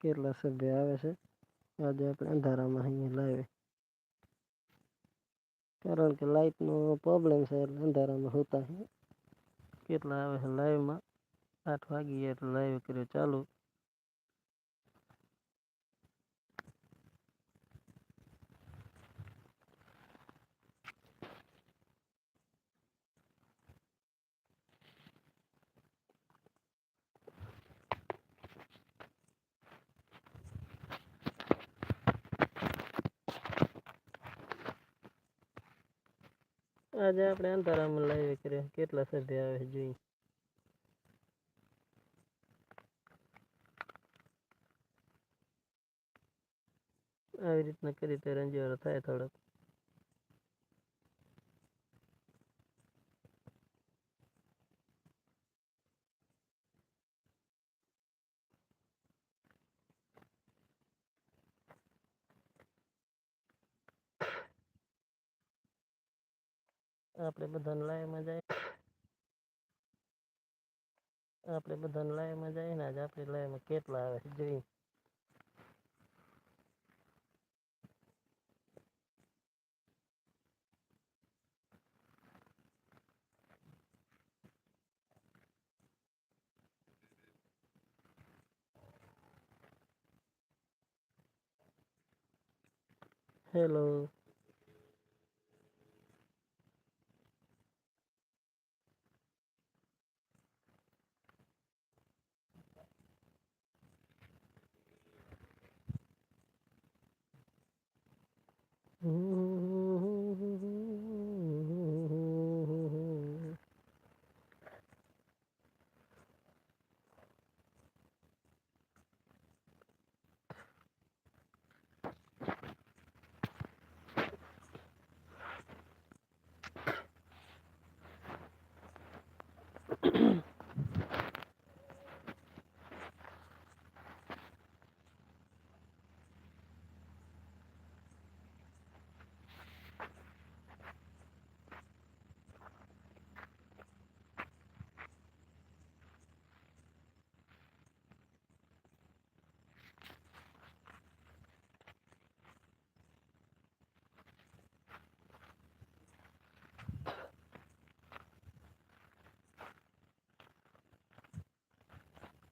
કેટલા સભ્ય આવે છે? આજે આપણે અંધારામાં અહીંયા લાવે કારણ કે લાઇટનો પ્રોબ્લેમ છે એટલે અંધારામાં હોતા છે કેટલા આવે છે લાઈવમાં આઠ વાગી એટલે લાઈવ કર્યો. ચાલુ આજે આપણે અંધારામાં લાઈવ કર્યો કેટલા સભ્ય આવે જોઈ. આવી રીતના કરી તો રંજવાળો થાય થોડોક. આપણે બધાને લાઈવમાં જાય આપણે બધાને લાઈવમાં જાય ને આજે આપણે લાઈવમાં કેટલા આવે છે જોઈ હેલો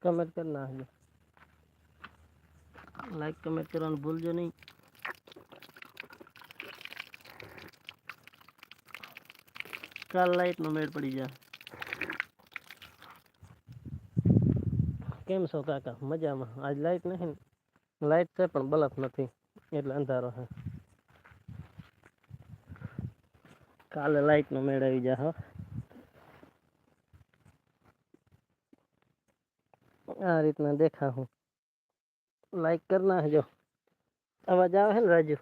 કમેન્ટ કરી નાખજો લાઈક કમેન્ટ કરવાનું ભૂલજો નહીં કાલ લાઈટનો મેળ પડી જાય કેમ છો કાકા મજામાં આજ લાઈટ નથી ને લાઈટ છે પણ બલ્બ નથી એટલે અંધારો છે કાલે લાઈટનો મેળ આવી જાય હો આ રીતના દેખા હું લાઈક કરી નાખજો અવાજ આવે છે ને રાજુ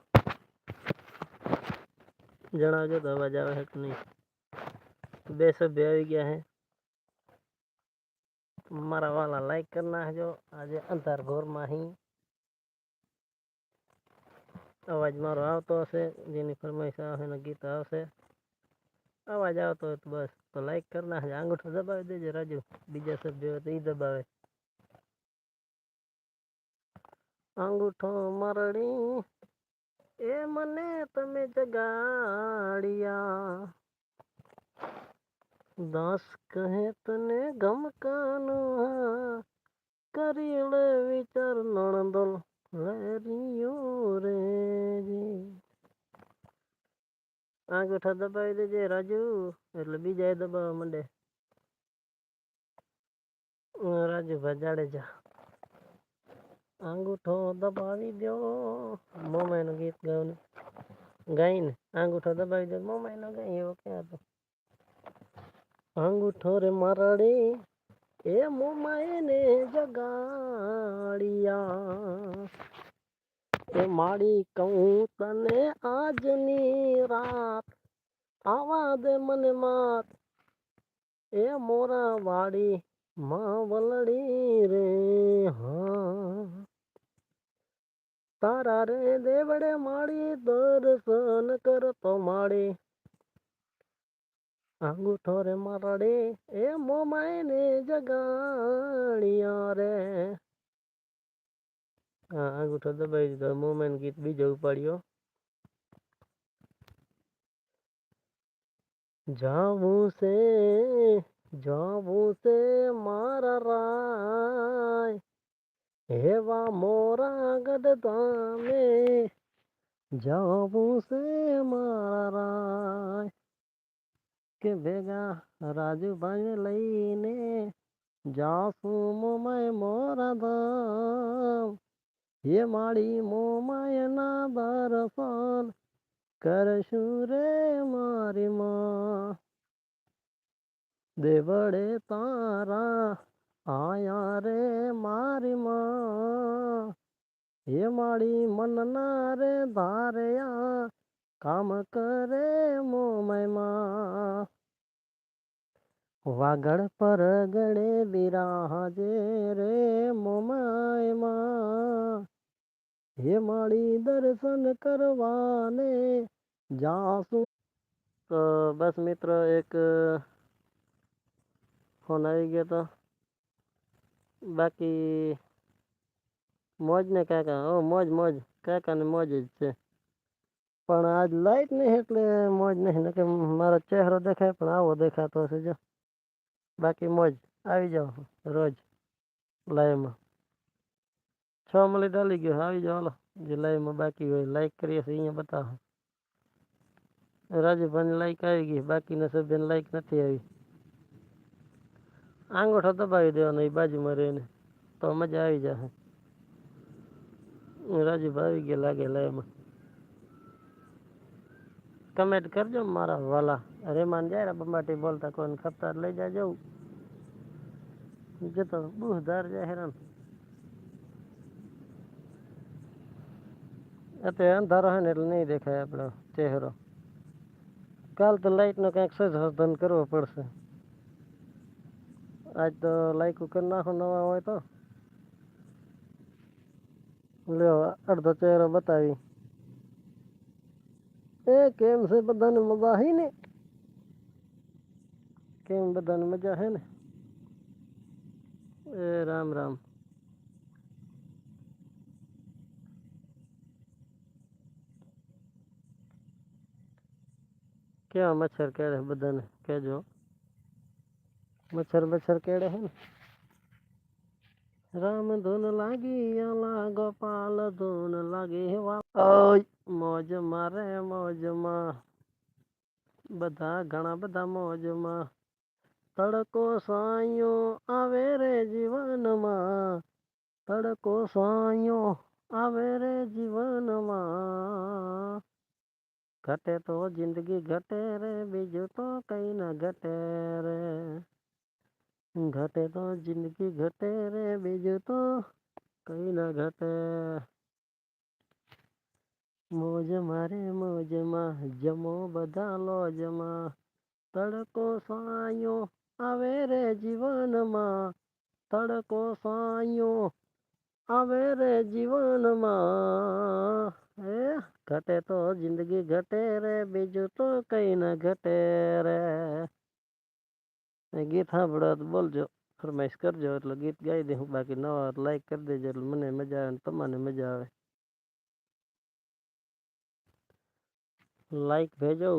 જણાવજો તો અવાજ આવે છે કે નહીં બે સભ્ય આવી ગયા છે મારા વાલા લાઈક કરી નાખજો આજે અંધાર ઘોરમાં અહીં અવાજ મારો આવતો હશે જેની ફરમાઈશ આવશે ને ગીત આવશે અવાજ આવતો હોય તો બસ તો લાઈક કરી નાખજો આંગૂઠો દબાવી દેજો રાજુ બીજા સભ્યો હોય તો એ દબાવે અંગૂઠો મરડી, એ મને તમે જગાડ્યા. દાસ કહે, તને ગમકાનું કરી લે વિચાર નણદલ લરિયો રે અંગૂઠા દબાવી દેજે રાજુ, એટલે બીજા દબાવવા માંડે. રાજુભાઈ જાડેજા અંગૂઠો દબાવી દો મોમાઈનું ગીત ગાવાનું ગાઈને અંગૂઠો દબાવી દો મોમાઈનો ગાઈ એવો ક્યાં હતો અંગૂઠો રે મરડે એ મોમાઈને જગાડ્યા એ માડી કહું તને આજની રાત આવા દે મને માત એ મોરા વાડી માં વલડી રે હા ತಾರಾ ರೇ माड़ी दर्शन कर तो ಮಾಡಿ अंगूठो रे मरड़े, ए मो मोमायने जगाड़िया रे। हाँ, अंगूठो तो भाई दबाई मो मैंने गीत भी जो उपाड्यो जाऊ से जाऊ से मारा राय। એવા મોરા ગઢધામે જાવું છે મારા રાય. કે ભેગા રાજુભાઈ લઈને જાસું મોમાય મોરા ધામ. એ માળી મોમાયના દર્શન કરશું રે મારી માં. દેવડે તારા આયા રે મારી માં, હે માળી મનના રે ધારયા, કામ કરે મોમાયમાં વાગડ પર ગણે બિરાજે રે મોમાયમાં હે માળી દર્શન કરવાને જાસું. તો બસ મિત્ર, એક ફોન આવી ગયો તો. બાકી મોજ ને કાકા ઓ મોજ મોજ કાકા ને મોજ જ છે પણ આજ લાઈટ નહીં એટલે મોજ નહીં ને કે મારો ચહેરો દેખાય પણ આવો દેખાતો હશે જો બાકી મોજ આવી જાઓ રોજ લાઈવમાં છ મિનિટ ડાલી ગયો આવી જાઓ હાલો જે લાઈવમાં બાકી હોય લાઈક કરીએ છીએ અહીંયા બતાવો રાજુભાઈની લાઈક આવી ગઈ બાકીના સભ્યને લાઈક નથી આવી આંગૂઠો દબાવી દેવાનો એ બાજુમાં રહીને તો મજા આવી જશે રાજુભાઈ આવી ગયા લાગે લાઈવમાં કમેન્ટ કરજો મારા વાલા રેમાન જાય બંબાટી બોલતા કોઈને ખપતા લઈ જાજો જતો બુહદાર જાય હેરાન અત્યારે અંધારો હોય ને એટલે નહીં દેખાય આપણો ચહેરો કાલ તો લાઈટનો કંઈક સંશોધન કરવો પડશે આજ તો લાઈકું કરી નાખો નવા હોય તો લ્યો અડધો ચહેરો બતાવી એ કેમ છે બધાને મજા હી ને કેમ બધાને મજા હે ને એ રામ રામ કેવા મચ્છર કેળે બધાને કેજો મચ્છર મચ્છર કેળે હે ને રામ ધૂન લાગી આલા ગોપાલ ધૂન લાગી વા ઓય મોજ મારે મોજમાં બધા ઘણા બધા મોજમાં તડકો સાયો આવે રે જીવનમાં તડકો સાયો આવે રે જીવનમાં ઘટે તો જિંદગી ઘટે રે બીજું તો કઈ ના ઘટે રે ઘટે તો જિંદગી ઘટે રે બીજું તો કઈ ના ઘટે મોજ મારે મોજમાં જમો બધા લોજમાં તડકો સાયો આવે રે જીવનમાં તડકો સાયો આવે રે જીવનમાં એ ઘટે તો જિંદગી ઘટે રે બીજું તો કઈ ના ઘટે રે ગીત સાંભળો તો બોલજો ફરમાઈશ કરજો એટલે ગીત ગાઈ દઉં બાકી નવા લાઈક કરી દેજો એટલે મને મજા આવે ને તમને મજા આવે लाइक भेजो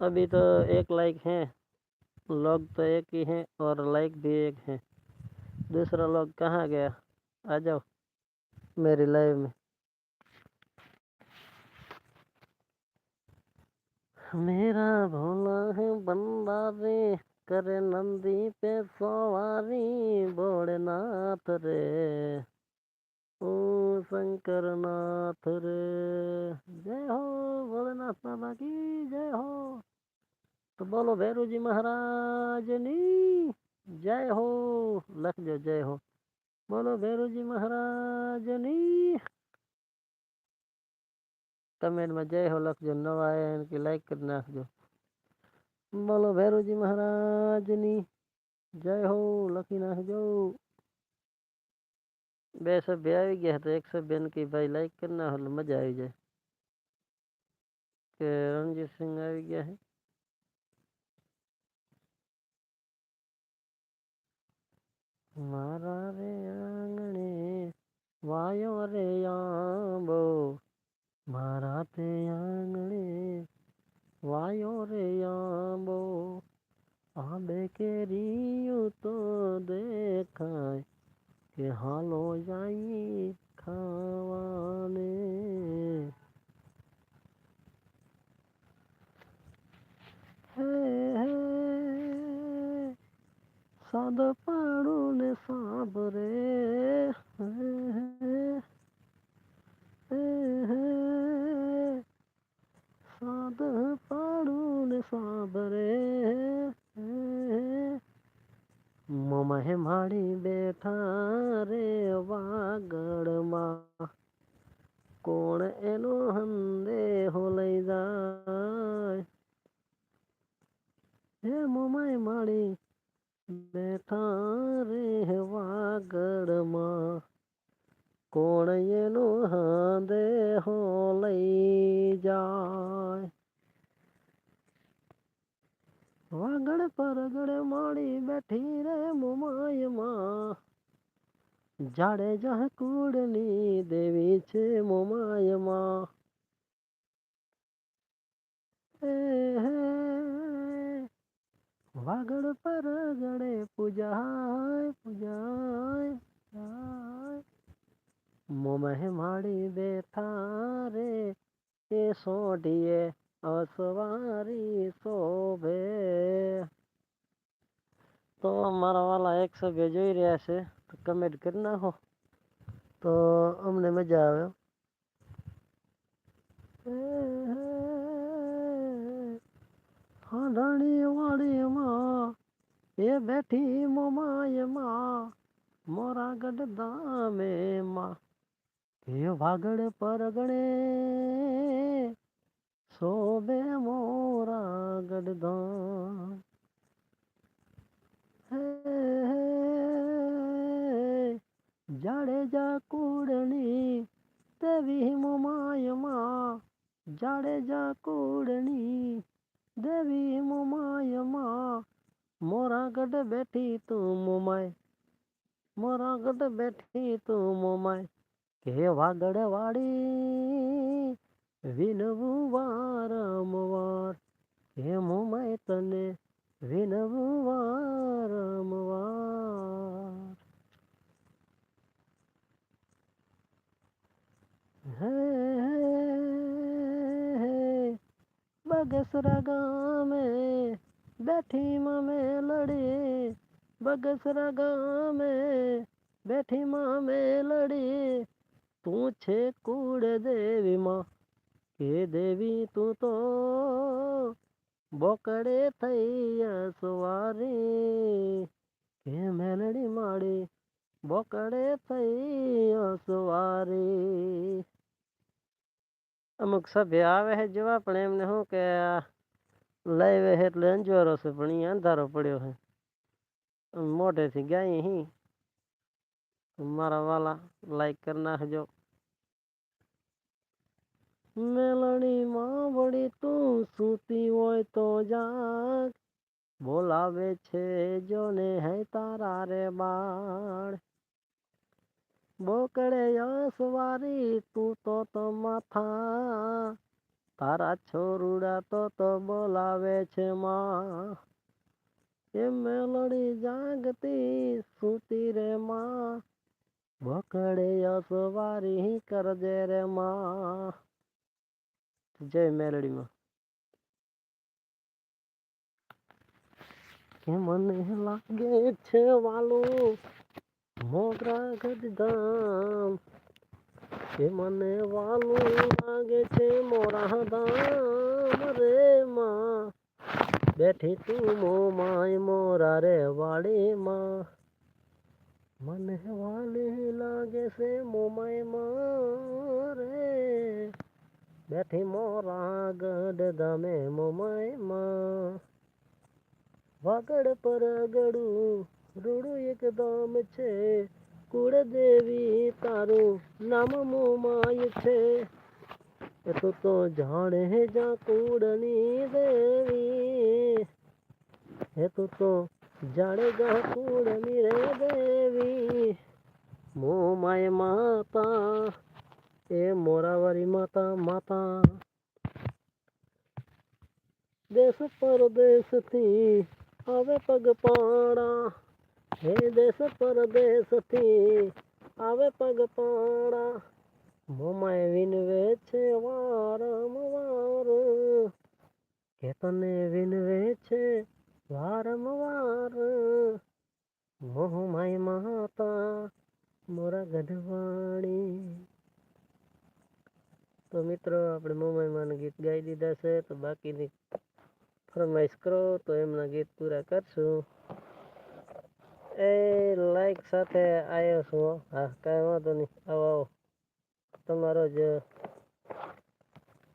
अभी तो एक लाइक है लोग तो एक ही हैं और लाइक भी एक है दूसरा लोग कहाँ गया आ जाओ मेरी लाइव में मेरा भोला है बंदा रे करे नंदी पे सवारी भोलेनाथ रे ओ शंकर नाथ रे जय हो भोलेनाथ बाबा की जय हो तो बोलो भैरू जी महाराज नी जय हो लखजो जय हो बोलो भैरू जी महाराज नी કમેન્ટમાં જય હો લખજો નવા આયા એને કે લાઈક કરી નાખજો બોલો ભૈરુજી મહારાજની જય હો લખી નાખજો બે સભ્ય આવી ગયા તો એક સભ્યને કે ભાઈ લાઈક કરી નાખો એટલે મજા આવી જાય કે રણજીત સિંહ આવી ગયા છે મારા રે આંગણે વાયો રે આંબો મારા તે આંગણે વાયો રે આંબો આંબે કેરીયું તો દેખાય કે હાલો જાય ખાવાને હે હે સાદ પાડું ને સાંભરે હે હે હે હે સાદ પાડું ને સાંભરે મમહે માડી બેઠા રે વાગડમાં. કોણ એનો હંદેહો લઈ જાય? હે મમાય માડી બેઠા રે વાગડમાં. કોણ એનો હંદેહો લઈ જાય? વાગડ પરગડ માળી બેઠી રે મોમાયમાં. જાડે જહ કુડની દેવી છે મોમાયમાં. હે. વાગડ પર ગળે પૂજાય પૂજાય મોમહે માડી બેઠા રે, એ સોઢીએ અસવારી શોભે. તો મારા વાલા એક બે જોઈ રહ્યા છે, તો કમેન્ટ કરી નાખો. તો અમને મજા આવે. હાંડણી વાડીમાં, એ બેઠી મોમાયમાં, મોરા ગઢમાં એ વાગડ પરગણે શોભે મોરા ગઢધામ જાડેજા કુડની દેવી મોમાયમાં જાડેજા કુડની દેવી મોમાયમાં મોરા ગઢ બેઠી તું મોમાય મોરા ગઢ બેઠી તું મોમાય કે વાગડ વાડી વિનવું વારંવાર હે મેં તને વિનવું વારંવાર હે બગસરા ગામે બેઠી મમે લડી. બગસરા ગામે બેઠી મામે લડી. તું છે કુળ દેવીમાં કે દેવી તું તો બોકડે થઈ સવારી કે મેલડી માડી બોકડે થઈ સવારી અમુક સભ્ય આવે છે જોવા પણ એમને શું કે લાઈવે છે એટલે અંજવારો છે પણ અહીંયા અંધારો પડ્યો છે મોઢેથી ગાય હી મારા વાલા લાઈક કરી નાખજો મેલડી માં વળી તું સૂતી હોય તો જાગ બોલાવે છે જોને હે તારા રે બાળ બોકડે યસવારી તું તો તો માથા તારા છોરુડા તો તો બોલાવે છે માં એ મેલડી જાગતી સૂતી રે માં બોકડે યસવારી કરજે રે માં જય મેલડીમાં. કે મને લાગે છે વાલો મોગરા ગઢધામ કે મને વાલો લાગે છે મોરા દામ રે માં. બેઠી તું મો માય મોરા રે વાડીમાં. મને વાલી લાગે છે મોમાયમાં રે. બેઠી મોરા ગઢ ધામે મોમાયમાં વાગડ પર ગડું રૂડું એકદમ છે. કુળદેવી તારું નામ મોમાય છે. એ તો તો જાણે જા કુળની દેવી. હે તો તો જાણે ગા કુળની રે દેવી. મોમાય માતા માતા માતા. દેશ પરદેશથી આવે પગપાળા. હે દેશ પરદેશથી આવે પગપાળા. મોમાય વિનવે છે વારંવાર. કે તને વિનવે છે વારંવાર. મોહમાય માતા, મોરા ગઢવાણી તો મિત્રો, આપણે મોમાયમાના ગીત ગાઈ દીધા છે, તો બાકીની ફરમાઈશ કરો, તો એમના ગીત પૂરા કરશું. એ લાઈક સાથે આવ્યો છું. હા, કાંઈ વાંધો નહીં. આવો આવો. તમારો જ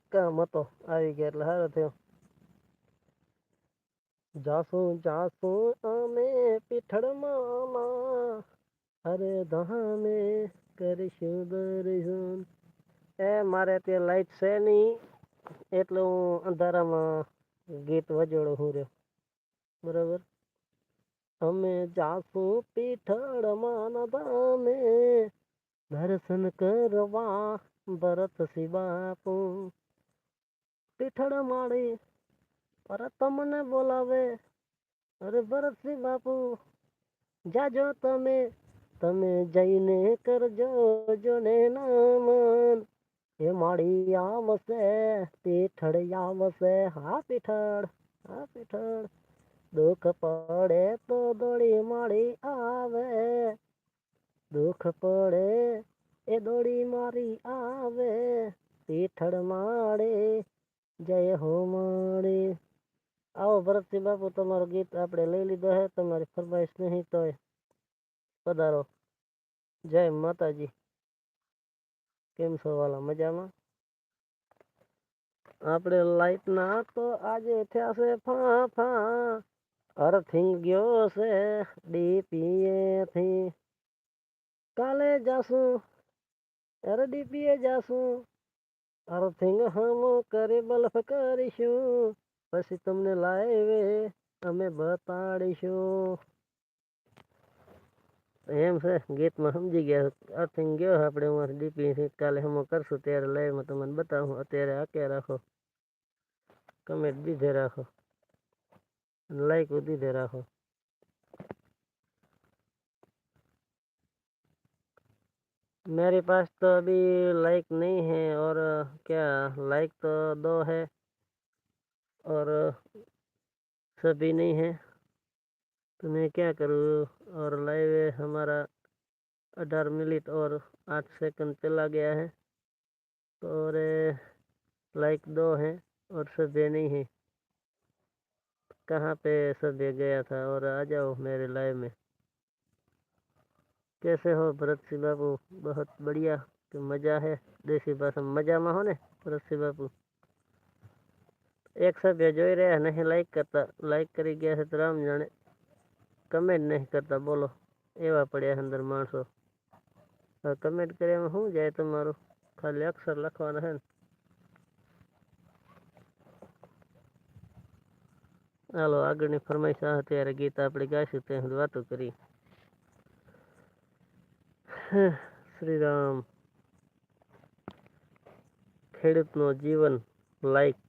કામ હતો. આવી ગયા એટલે સારો થયો. જાસું જાસું અમે પીઠળમાં અરે ધામે કરીશું દર્શન એ મારે ત્યાં લાઈટ છે નહીં, એટલે હું અંધારામાં ગીત વજોડું હું રહ્યો. બરાબર? અમે જાશું પીઠળમાં ધામે, દર્શન કરવા ભરત બાપુ પીઠળ માળી અરે તમને બોલાવે, અરે ભરતસિંહ બાપુ જાજો તમે તમે જઈને કરજો, જોને નામન એ માળી આવશે પીઠળ આવશે હા પીઠળ હા પીઠળ દુઃખ પડે તો દોડી માળી આવે દુઃખ પડે એ દોડી મારી આવે પીઠળ માળે જય હો માળે આવો ભરતસિંહ બાપુ તમારું ગીત આપણે લઈ લીધો હે તમારી ફરમાઈશ નહીં તો પધારો જય માતાજી કેમ છો વાલા મજામાં? આપણે લાઈટના તો આજે થયા છે ફા ફા. અર્થિંગ ગયો છે ડીપીએ થી કાલે જાશું અરે ડીપીએ જાશું અર્થિંગ હમ કરી બલ્ફ કરીશું. પછી તમને લાવે અમે બતાડીશું. એમ છે ગીતમાં સમજી ગયા અર્થિંગ ગયો આપણે હું ડીપી થી કાલે હમો કરશું ત્યારે લાઈવમાં તમને બતાવું અત્યારે આકે રાખો કમેન્ટ દીધે રાખો लाइक દીધે રાખો मेरे पास तो अभी लाइक नहीं है और क्या लाइक तो दो है और सभी नहीं है तो मैं क्या करूँ और लाइव है हमारा अठारह मिनट और आठ सेकंड चला गया है तो और लाइक दो है और सभी नहीं है कहाँ पे सभी गया था और आ जाओ मेरे लाइव में कैसे हो भरत सिंह बाबू बहुत बढ़िया कि मजा है દેશી ભાષામાં મજામાં હો ને ભરતસિંહ બાપુ એક સભ્ય જોઈ રહ્યા નહીં લાઈક કરતા લાઈક કરી ગયા છે તો રામ જાણે કમેન્ટ નહીં કરતા બોલો એવા પડ્યા છે અંદર માણસો હવે કમેન્ટ કર્યામાં શું જાય તમારું ખાલી અક્ષર લખવાના છે ને હાલો આગળની ફરમાઈશ આ અત્યારે ગીત આપણે ગાઈશું ત્યાં સુધી વાતો કરી શ્રી રામ ખેડૂતનો જીવન લાઈક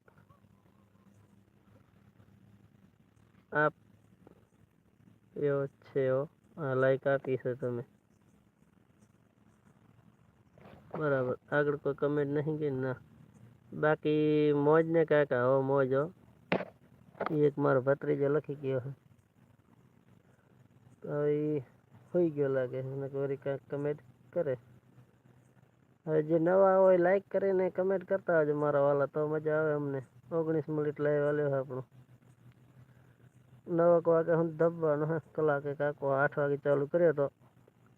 આપ એવો છે એવો લાઈક આપી છે તમે. બરાબર. આગળ કોઈ કમેન્ટ નહીં કે ના. બાકી મોજ ને કાકા હો, મોજ હો. એક મારો ભત્રીજો લખી ગયો તો એ હોઈ ગયો લાગે અને વળી કાંઈક કમેન્ટ કરે. હવે જે નવા હોય લાઈક કરીને કમેન્ટ કરતા હોય મારા વાલા. તો મજા આવે અમને. ઓગણીસ મિનિટ લાઈવ છે આપણો. નવક વાગે હું દબવાનો હે, કલાકે કાકો આઠ વાગે ચાલુ કર્યો તો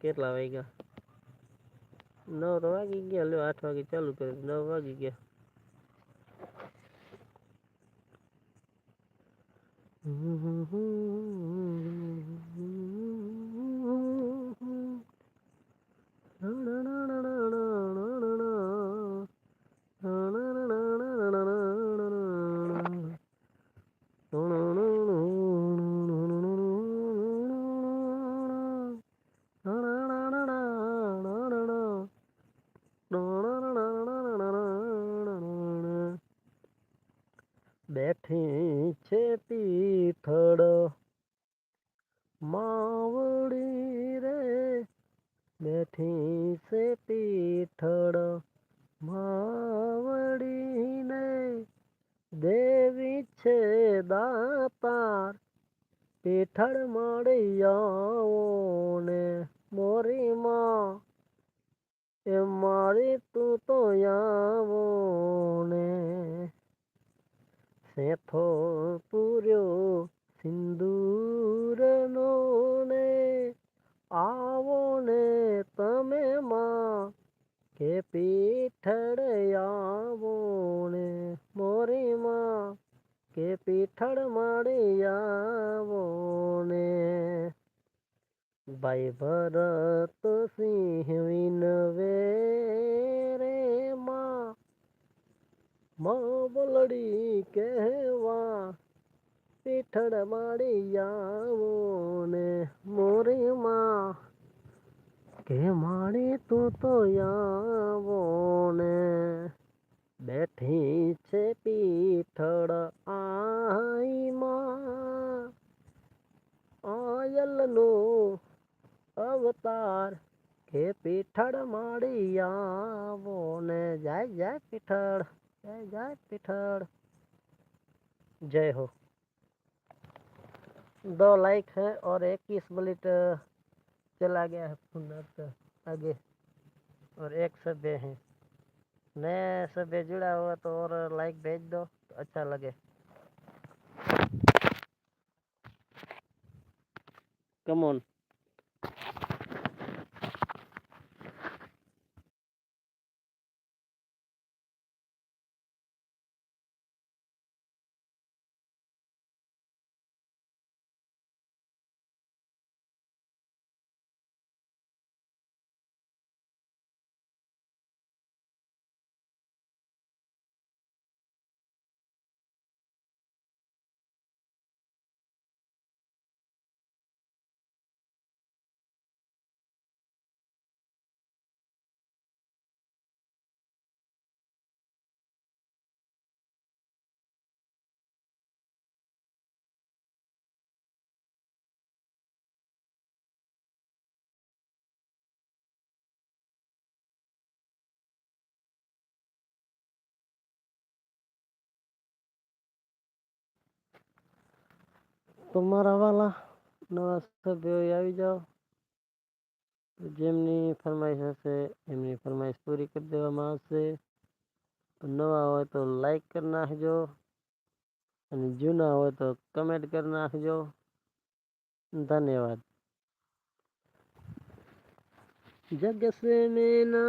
કેટલા વાગ્યા? નવ તો વાગી ગયા, લ્યો આઠ વાગે ચાલુ કર્યો, નવ વાગી ગયા. મારી તું તો આવો ને. સેથો પૂર્યો સિંદૂરનો ને. આવો ને તમે માં કે પીઠળ આવો ને. મોરી માં કે પીઠળ મળી આવો ને. ભાઈ ભરત સિંહ વિનવે રે માં. બોલડી કહેવા, પીઠળ માડી આવો ને મોરી માં. કે માડી તું તો આવો ને. બેઠી છે પીઠળ આઈ માં. આયલનો અવતાર કે પીઠળ માડી આવો ને જય જય પીઠળ जय जय पिठड़ जय हो दो लाइक है और इक्कीस मिनट चला गया है पुनः आगे और एक सभ्य है नए सभ्य जुड़ा हुआ तो और लाइक भेज दो तो अच्छा लगे कम ऑन તો મારા વાલા નવા સભ્યો આવી જાઓ જેમની ફરમાઈશ હશે એમની ફરમાઈશ પૂરી કરી દેવામાં આવશે નવા હોય તો લાઈક કરી નાખજો અને જૂના હોય તો કમેન્ટ કરી નાખજો ધન્યવાદ जग से में ना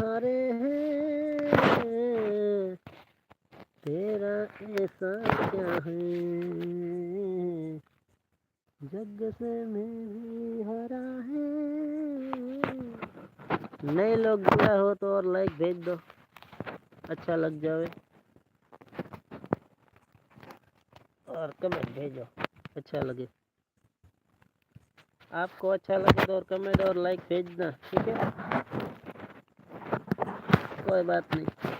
हारे हैं तेरा ऐसा क्या है? जग से में भी हरा है। नए लोग जुड़ा हो तो और लाइक भेज दो। अच्छा लग जावे। और कमेंट भेजो। अच्छा लगे। आपको अच्छा लगे तो और कमेंट और लाइक भेजना, ठीक है? कोई बात नहीं।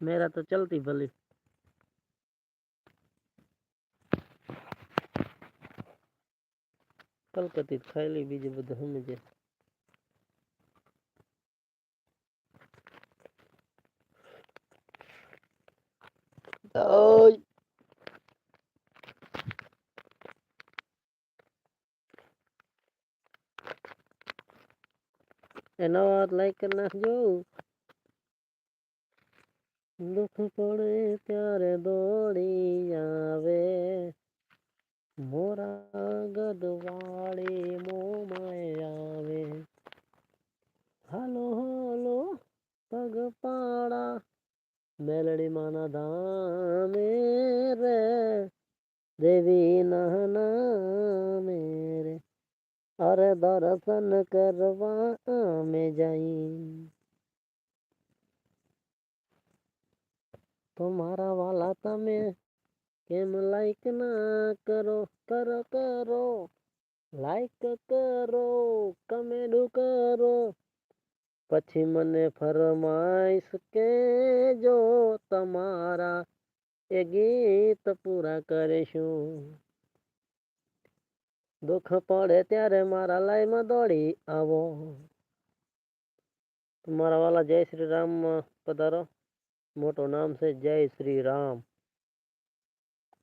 मेरा तो चलती भली કલકત્તી ખાયેલી બીજું બધું સમજે ઓય એનો લાઈક કરી નાખજો દુઃખ પડે ત્યારે દોડી કરો કરો લાઈક કરો કમેન્ટ કરો. પછી મને ફરમાઈશ કે જો તમારા એ ગીત પૂરા કરીશું. દુઃખ પડે ત્યારે મારા લાઈમાં દોડી આવો. મારા વાલા જય શ્રી રામ, પધારો. મોટું નામ છે જય શ્રી રામ.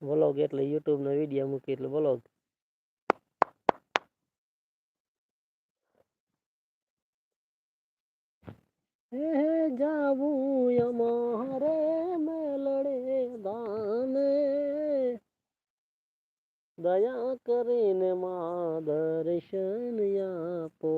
વ્લોગ એટલે યુટ્યુબનો વીડિયો મૂકી એટલે વ્લોગ જાવું અમારે મેલડે દાને દયા કરીને માં દર્શન આપો.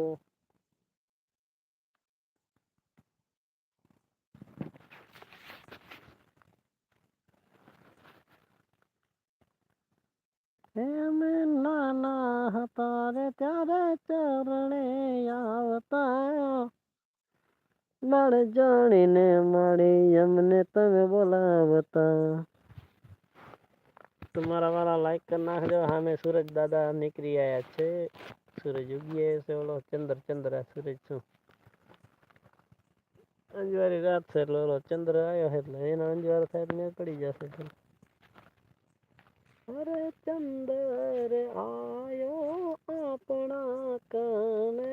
નળ જાણીને માળી અમને તમે બોલાવતા. તમારા વાળા લાઈક કરી નાખજો. સામે સૂરજ દાદા નીકળી આયા છે. સૂરજ ઉગી છે. ઓલો ચંદ્ર ચંદ્ર સૂરજ શું? અંજવારી રાત છે એટલે ઓલો ચંદ્ર આવ્યો છે એટલે એનો અંજવાર થાય ને પડી જશે અરે ચંદ્ર આયો આપણા કને.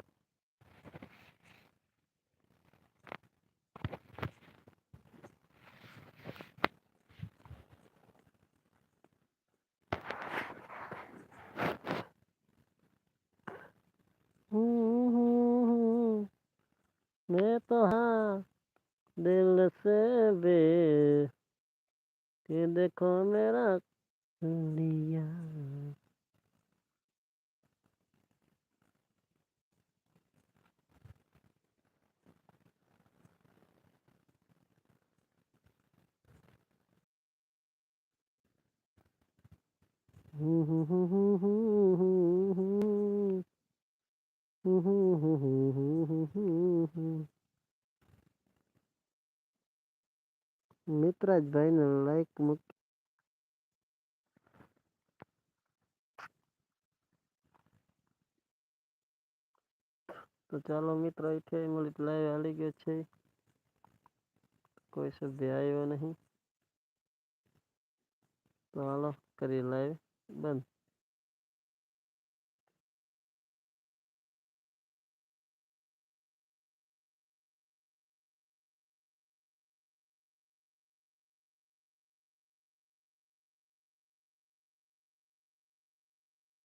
મિત્રાજભાઈને લાઈક મૂક તો ચાલો મિત્રો અહીંથી મળી લાઈવ હાલી ગયો છે. કોઈ સભ્ય આવ્યો નહીં. તો હાલો કરી લાઈવ બંધ.